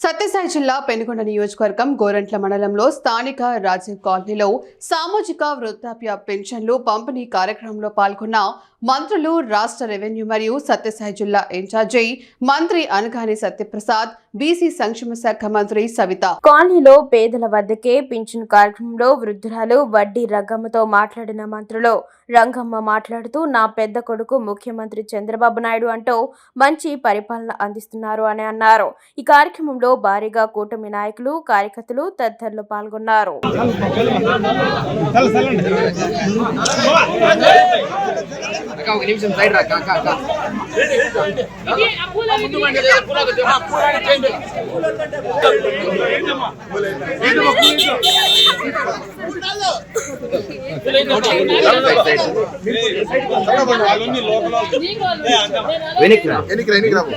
సత్యసాయి జిల్లా పెనుగొండ నియోజకవర్గం గోరంట్ల మండలంలో స్థానిక రాజీవ్ కాలనీలో సామాజిక వృద్ధాప్య పెన్షన్లు పంపిణీ కార్యక్రమంలో పాల్గొన్న మంత్రులు రాష్ట్ర రెవెన్యూ మరియు సత్యసాయి జిల్లా ఇన్ఛార్జి మంత్రి అనగాని సత్యప్రసాద్ బీసీ సంక్షేమ శాఖ మంత్రి సవిత. కాలనీలో పేదల వద్దకే పింఛన్ కార్యక్రమంలో వృద్ధురాలు వడ్డీ రంగమ్మతో మాట్లాడిన మంత్రులు. రంగమ్మ మాట్లాడుతూ నా పెద్ద కొడుకు ముఖ్యమంత్రి చంద్రబాబు నాయుడు అంటూ మంచి పరిపాలన అందిస్తున్నారు అని అన్నారు. ఈ కార్యక్రమంలో భారీగా కూటమి నాయకులు కార్యకర్తలు తదితరులు పాల్గొన్నారు. సైడ్ రా. వెనక్కి రా ఎన్నిక రాబు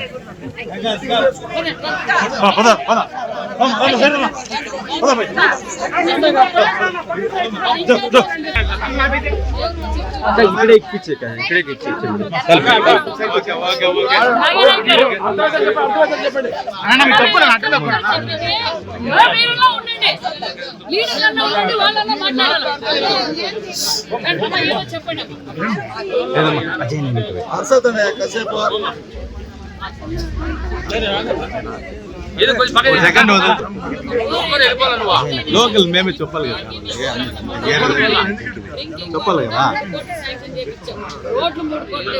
ఇక్కడే ఇప్పించే ఇక్కడే ఇప్పించే వీరుల్లో ఉండండి లీడర్లన్నా ఉండండి వాళ్ళన్నా మాట్లాడాలి అమ్మా, ఏమో చెప్పండి అర్సతనే కాసేపు. సెకండ్ లోకల్ మేమే చెప్పాలి కదా. చెప్పాలి? కదా. రోడ్లు మూడు కోట్లు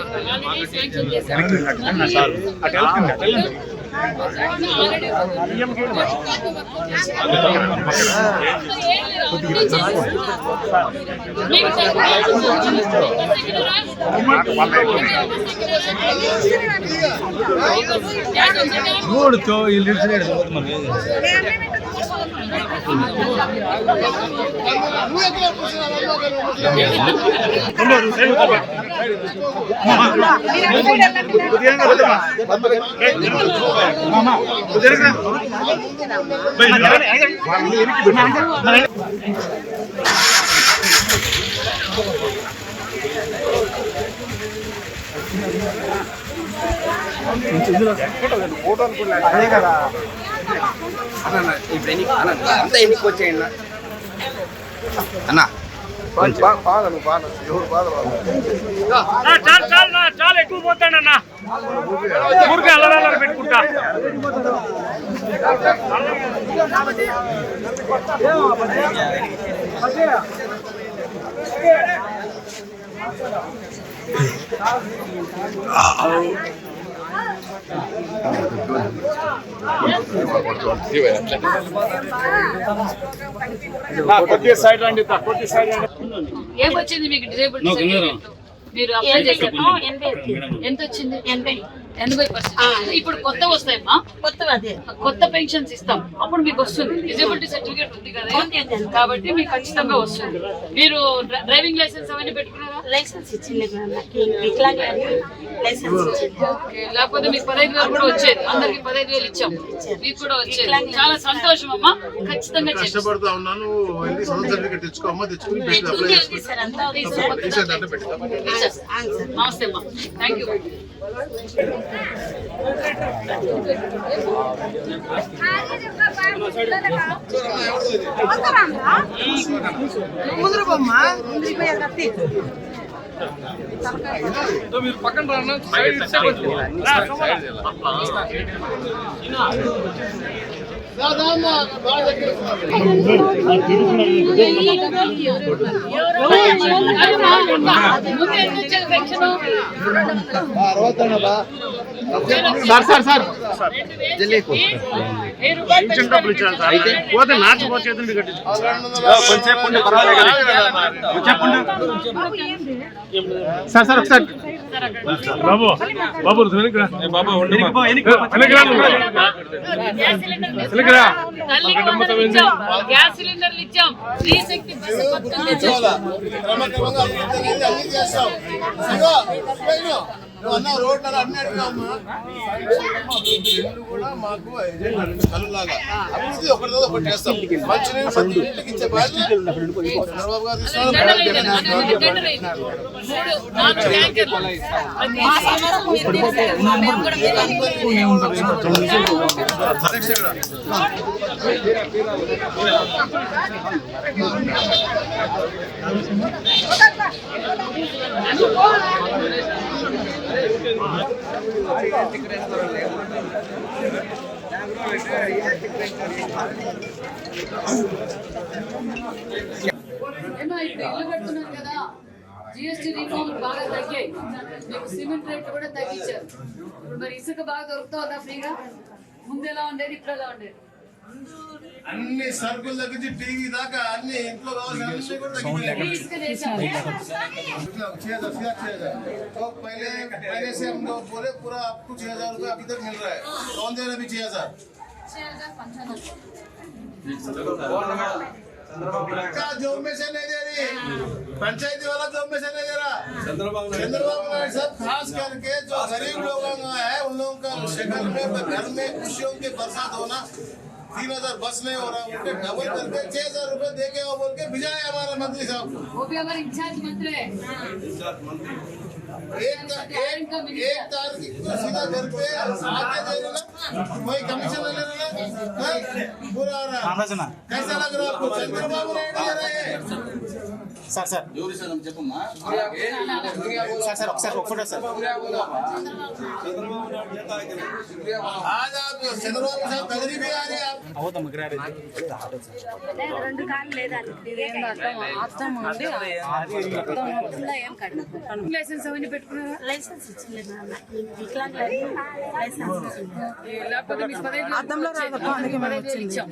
ನೋಡ್ತು ಇಲ್ಲಿ చేశాం మూడు చో వీళ్ళు ఇడిచినాడు మరి ఇప్పుడు ఎన్ని అన్న అంతా ఎన్నికి వచ్చేయండి అన్న బాగా నువ్వు బాగా ఎవరు బాధ చాలు చాలు నా చాలా ఎక్కువ పోతాడన్నా ఊరికే అల్లరాలు పెట్టుకుంటా కొద్దిగా ఏమొచ్చింది మీకు డిజేబుల్ సర్టిఫికేట్ మీరు అప్లై చేశారు? ఎంత వచ్చింది? ఎనభై. ఎనభై పర్సెంట్ ఇప్పుడు కొత్త వస్తాయమ్మా? కొత్త కొత్త పెన్షన్స్ ఇస్తాం. అప్పుడు మీకు వస్తుంది. డిజేబిలిటీ సర్టిఫికేట్ ఉంది కదా? కాబట్టి మీకు ఖచ్చితంగా వస్తుంది. మీరు డ్ర- డ్రైవింగ్ లైసెన్స్ అవన్నీ పెట్టుకున్నారా? లైసెన్స్ ఇచ్చింది. లేకపోతే మీకు పదహైదు వేలు కూడా వచ్చేది. అందరికి పదహైదు వేలు ఇచ్చాం. మీకు కూడా వచ్చేది. చాలా సంతోషం అమ్మా ఖచ్చితంగా చేస్తాం. కష్టపడుతా ఉన్నాను. నమస్తే అమ్మా. థ్యాంక్ యూ ముందు వచ్చేది పెన్షన్ సార్ సార్ సార్ వెయ్యి రూపాయలు ఇచ్చాను సార్ పోతే మ్యాచ్ పోతే పర్వాలేదు కదా సార్ సార్ ఒకసారి బాబు బాబు. వెనక్కి రా. బాబు గ్యాస్ సిలిండర్లు ఇచ్చాం. స్త్రీ శక్తి బస్సు అన్ని చేస్తాం శివ, పైన. నువ్వు అన్నావు రోడ్ నెల అన్ని అడిగామ్మా రెండు కూడా మాకు కళ్ళులాగా. అభివృద్ధి ఒకటి ఒకటి చేస్తాం. మంచినీళ్ళు ప్రతి ఇంటికి ఇచ్చే బాధ్యత. చంద్రబాబు గారు ఏమో ఇప్పుడు ఇల్లు కడుతున్నారు కదా. జిఎస్టీ రీఫార్మ్ బాగా తగ్గాయి. మీకు సిమెంట్ రేట్లు కూడా తగ్గించారు. ఇప్పుడు మరి ఇసుక బాగా దొరుకుతుందా ఫ్రీగా? ముందు ఎలా ఉండేది ఇప్పుడు ఎలా ఉండేది? అన్ని సరుకులు తగ్గించి టీవీ దాకా అన్ని ఇంట్లో కావాల్సిన అన్ని కూడా తగ్గిపోయాయి ఫ్రీ ఇసుక చేశారు छह हजार सीधा छह हजार तो पहले पहले से हम लोग बोले पूरा आपको छह हजार रूपए अभी तक मिल रहा है कौन दे रहा है अभी छह हजार का जॉब में से नहीं दे रही पंचायती वाला जॉब में से नहीं दे रहा चंद्रबाबु नायडू साहब खास करके जो गरीब लोगों का है उन लोगों का शक्ल में घर में खुशियों के बरसात होना तीन हज़ार बस नहीं हो रहा उनके डबल करके छह हज़ार रूपए दे के वो बोल के भिजाए हमारे मंत्री साहब। वो भी हमारे इंचार्ज मंत्री है। एक एक एक तारीख सीधा घर पे आके दे देना कोई कमीशन ले लेना हाँ? पूरा रहा कैसा लग रहा है आपको? चंद्रबाबू नायडू रहे हैं। Sir sir. సార్? సార్ ఒకసారి ఒక ఫోటో సార్. లైసెన్స్ అవన్నీ పెట్టుకున్నారా? లైసెన్స్ ఇచ్చలేదు లేకపోతే మీ అర్థంలో రాదప్ప అందుకే మనం ఇచ్చాం.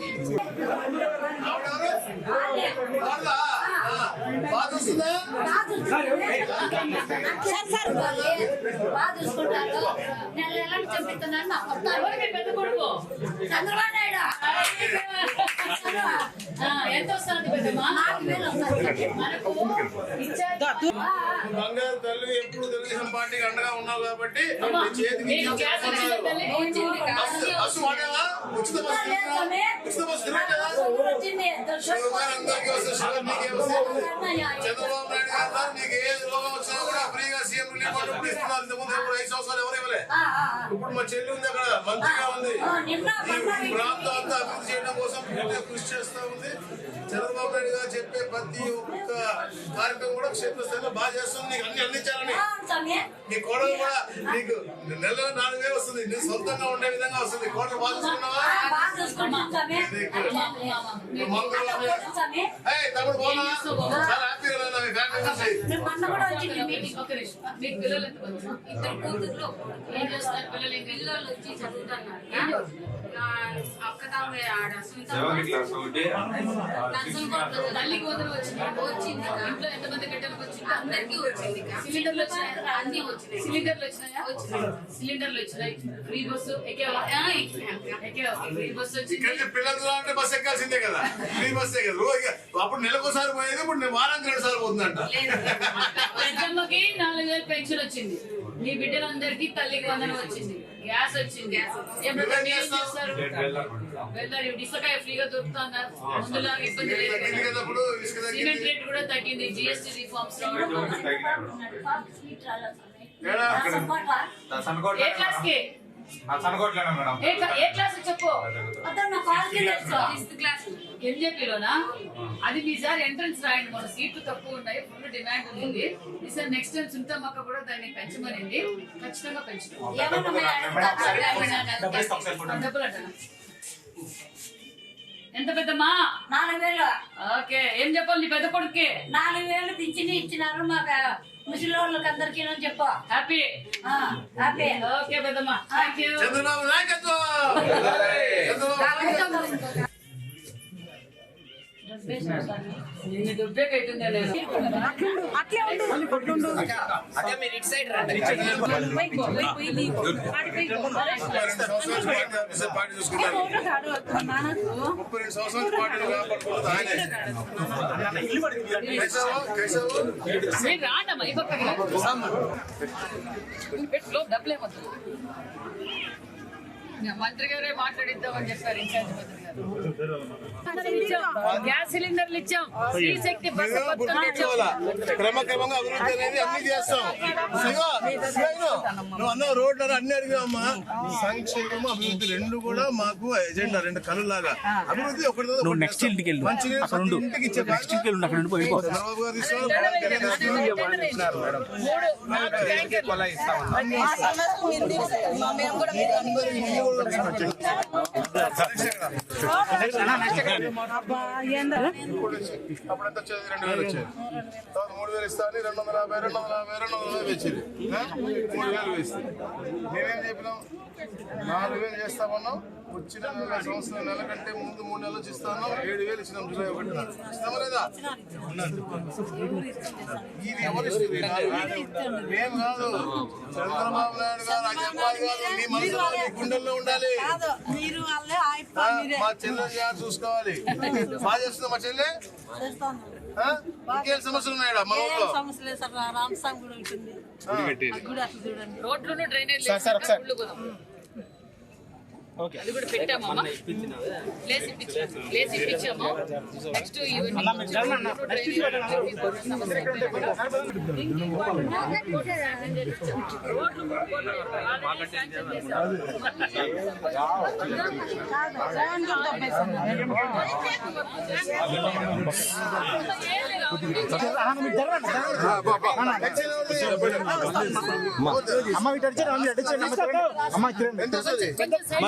సార్ సార్ బాగా చూసుకుంటారు నెల నెలలు చంపిస్తున్నాను నా కొత్త ఎవరు మీ పెద్ద కొడుకు? చంద్రబాబు నాయుడు. ఎంత వస్తుంది పెద్దమ్మా మనకు బంగారు తల్లి ఎప్పుడు తెలుగుదేశం పార్టీకి అండగా ఉన్నావు కాబట్టి చేతికి? బస్సు వాడేవా? ఉచిత చంద్రబాబు నాయుడు గారు అన్నారు, నీకు ఏ రోగం వచ్చినా కూడా ఫ్రీగా సీఎం రిలీఫ్ ఫండ్ ఇప్పుడు ఇస్తున్నారు. ఇంతకుముందు ఎప్పుడు ఐదు సంవత్సరాలు ఎవరు ఇవ్వలే? ఇప్పుడు మా చెల్లి ఉంది అక్కడ మంచిగా ఉంది. ప్రాంతం అంతా చెప్పే ప్రతి ఒక్క కార్యక్రమం కూడా క్షేత్రస్థాయిలో బాగా చేస్తుంది. నీకు అన్ని అందించాలని. నీ కోడలు కూడా నీకు నెలలో నాలుగు వేలు వస్తుంది. నీ సొంతంగా ఉండే విధంగా వస్తుంది. కోడలు బాగా తమ్ముడు బాగున్నా చాలా హ్యాపీగా మీ ఫ్యామిలీ అక్క ఆడ. నర్సంకోటలో తల్లికి వందలు వచ్చింది. వచ్చింది. ఇంట్లో ఎంతమంది గంటలకు వచ్చింది అందరికీ వచ్చింది. అక్క. సిలిండర్లు వచ్చినాయా అన్ని వచ్చినాయి. సిలిండర్లు వచ్చినాయా? వచ్చినాయి. సిలిండర్లు వచ్చినాయి. ఫ్రీ బస్సు ఎక్కేవా ఆ, ఎక్కినాయి అక్క. ఎక్కేవా ఫ్రీ బస్సు వచ్చింది. ఇక్కడ నుంచి పిల్లలు అంటే బస్ ఎక్కాల్సిందే కదా. ఫ్రీ బస్సే కదా రోజు అప్పుడు నెలకోసారి పోయేది ఇప్పుడు నేను వారానికి రెండు సార్లు పోతుందంట. పెద్దమ్మకి నాలుగు వేలు పెన్షన్ వచ్చింది. మీ బిడ్డలందరికీ తల్లికి వందనం వచ్చింది. గ్యాస్ వచ్చింది. వెళ్ళారు ఇసుకాయ ఫ్రీగా దొరుకుతుందా? ముందులా ఇబ్బంది లేదు ఇసుక సిమెంట్ రేట్ కూడా తగ్గింది. జిఎస్టీ రిఫార్మ్స్ రావడం. ఏ క్లాస్కి? ఏ క్లా- ఏ క్లాస్ చెప్పు? అతను నా కాల్ కింద సిక్స్త్ క్లాస్ ఎంజేపీలోనా అది మీ సార్ ఎంట్రన్స్ రాయండి మన సీట్లు తక్కువ ఉన్నాయి ఫుల్ డిమాండ్ ఉంది. ఈసారి నెక్స్ట్ టైం సుంతమ్మక్క కూడా దాన్ని పెంచమనింది ఖచ్చితంగా పెంచుతాం. డబ్బులు సార్ అంటారా ఎంత పెద్దమ్మా? నాలుగు వేలు. ఓకే ఏం చెప్పాలి నీ పెద్ద కొడుక్కి? నాలుగు వేలు పింఛని ఇచ్చినారు మాకు ముసలి వాళ్ళకి అందరికీ చెప్పు. హ్యాపీ. ఆ, హ్యాపీ. ఓకే పెద్దమ్మా. థ్యాంక్ యూ ముప్పై రెండు సంవత్సరాల పార్టీలు రాండమ్మా ఈ పక్కకి మంత్రి గారే మాట్లాడిద్దామని చెప్పారు ఇన్ఛార్జ్ మంత్రి. గ్యాస్ సిలిండర్లు ఇచ్చాం శక్తి క్రమక్రమంగా అభివృద్ధి అనేది అన్ని చేస్తాం నువ్వు అన్నావు రోడ్లు అని అన్ని అడిగామమ్మా సంక్షేమం అభివృద్ధి రెండు కూడా మాకు ఎజెండా రెండు కనులాగా అభివృద్ధి ఒకటి నువ్వు నెక్స్ట్ ఇంటికి వెళ్ళు ఇంటికి ఇచ్చే నెక్స్ట్ ఇంటికి వెళ్ళు అక్కడ చంద్రబాబు గారు ఇస్తున్నారు, పవన్ కళ్యాణ్ వచ్చేది రెండు వేలు వచ్చేది. తర్వాత మూడు వేలు ఇస్తా అని రెండు వందల యాభై రెండు వందల యాభై రెండు వందల యాభై వచ్చేది మూడు వేలు వేస్తే నేనేం చెప్పినాం నాలుగు వేలు చేస్తామన్నాం వచ్చిన నెల సంవత్సరం నెల కంటే ముందు మూడు నెలలు ఇస్తాను ఏడు వేలు ఇచ్చినాం జూలై ఒకటి. ఇస్తామా లేదా? ఇది ఎవరు ఇస్తుంది మేము కాదు. చంద్రబాబు నాయుడు గారు చెప్పాలి కాదు మీ మనసులో మీ గుండెల్లో ఉండాలి. మా చెల్లెని గారు చూసుకోవాలి. బాగా చేస్తుందా మా చెల్లె? ఇంకేం సమస్యలు ఉన్నాయా మా ఊళ్ళో సమస్య లేదు సార్ రామస్వామి ఉంటుంది. గుడి అట్లా చూడండి. రోడ్లు డ్రైనేజ్ సార్, అది కూడా ప్లేస్ ఇప్పించాము ప్లేస్ ఇప్పించాము నెక్స్ట్ లేదు. అమ్మ ఇటు వచ్చి అమ్మ ఇటు? అమ్మ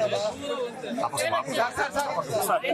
tapos